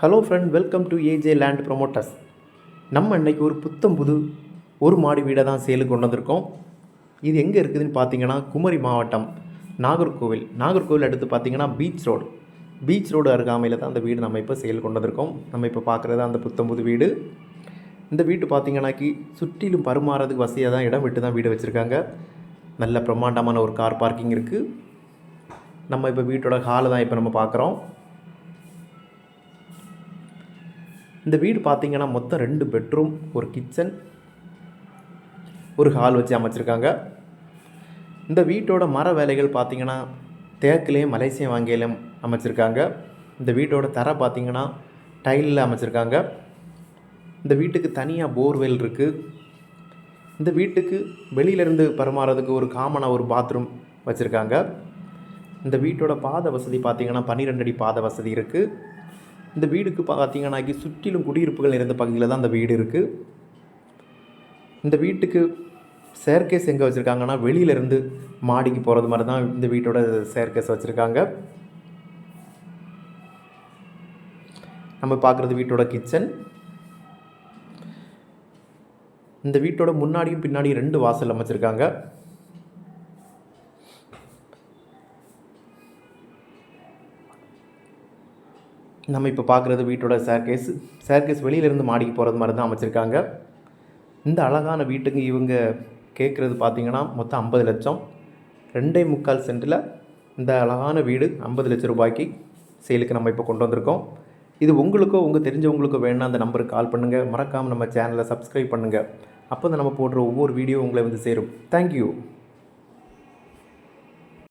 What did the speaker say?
Hello friend welcome to AJ land promoters நம்ம இன்றைக்கி ஒரு புத்தம் புது ஒரு மாடி வீடை தான் சேலுக்கு கொண்டு வந்திருக்கோம். இது எங்கே இருக்குதுன்னு பார்த்தீங்கன்னா குமரி மாவட்டம் நாகர்கோவில். நாகர்கோவில் அடுத்து பார்த்தீங்கன்னா பீச் ரோடு பீச் ரோடு அருகாமையில் தான் அந்த வீடு நம்ம இப்போ சேல் கொண்டு வந்திருக்கோம். நம்ம இப்போ பார்க்குறது அந்த புத்தம் புது வீடு. இந்த வீட்டு பார்த்தீங்கன்னாக்கி சுற்றிலும் பருமாறதுக்கு வசதியாக தான் இடம் விட்டு தான் வீடு வச்சுருக்காங்க. நல்ல பிரம்மாண்டமான ஒரு கார் பார்க்கிங் இருக்குது நம்ம இப்போ வீட்டோட ஹாலை தான் இப்போ நம்ம பார்க்குறோம் இந்த வீடு பார்த்தீங்கன்னா மொத்தம் ரெண்டு பெட்ரூம் ஒரு கிச்சன் ஒரு ஹால் வச்சு அமைச்சிருக்காங்க. இந்த வீட்டோட மர வேலைகள் பார்த்தீங்கன்னா தேக்கிலையும் மலேசிய வாங்கியிலும் அமைச்சிருக்காங்க. இந்த வீட்டோட தர பார்த்தீங்கன்னா டைலில் அமைச்சிருக்காங்க. இந்த வீட்டுக்கு தனியாக போர்வெல் இருக்குது இந்த வீட்டுக்கு வெளியிலேருந்து பரிமாறதுக்கு ஒரு காமனாக ஒரு பாத்ரூம் வச்சுருக்காங்க. இந்த வீட்டோட பாத வசதி பார்த்தீங்கன்னா பன்னிரெண்டு அடி பாத வசதி இருக்குது இந்த வீடுக்கு பார்த்தீங்கன்னாக்கி சுற்றிலும் குடியிருப்புகள் நிறைந்த பகுதியில் தான் அந்த வீடு இருக்குது இந்த வீட்டுக்கு செயற்கேஸ் எங்கே வச்சுருக்காங்கன்னா வெளியிலேருந்து மாடிக்கு போகிறது மாதிரி தான் இந்த வீட்டோட செயற்கேஸ் வச்சுருக்காங்க. நம்ம பார்க்குறது வீட்டோட கிச்சன் இந்த வீட்டோட முன்னாடியும் பின்னாடியும் ரெண்டு வாசல் அமைச்சிருக்காங்க. நம்ம இப்போ பார்க்குறது வீட்டோட சேர்கேஸ் சேர்கேஸ் வெளியிலேருந்து மாடிக்கு போகிறது மாதிரி தான் அமைச்சிருக்காங்க. இந்த அழகான வீட்டுக்கு இவங்க கேட்குறது பார்த்தீங்கன்னா மொத்தம் ஐம்பது லட்சம். ரெண்டே முக்கால் சென்ட்டில் இந்த அழகான வீடு ஐம்பது லட்சம் ரூபாய்க்கு சேலுக்கு நம்ம இப்போ கொண்டு வந்திருக்கோம். இது உங்களுக்கோ உங்கள் தெரிஞ்சவங்களுக்கோ வேணால் அந்த நம்பருக்கு கால் பண்ணுங்கள் மறக்காமல் நம்ம சேனலை சப்ஸ்கிரைப் பண்ணுங்கள் அப்போ தான் நம்ம போடுற ஒவ்வொரு வீடியோ உங்களை வந்து சேரும். தேங்க்யூ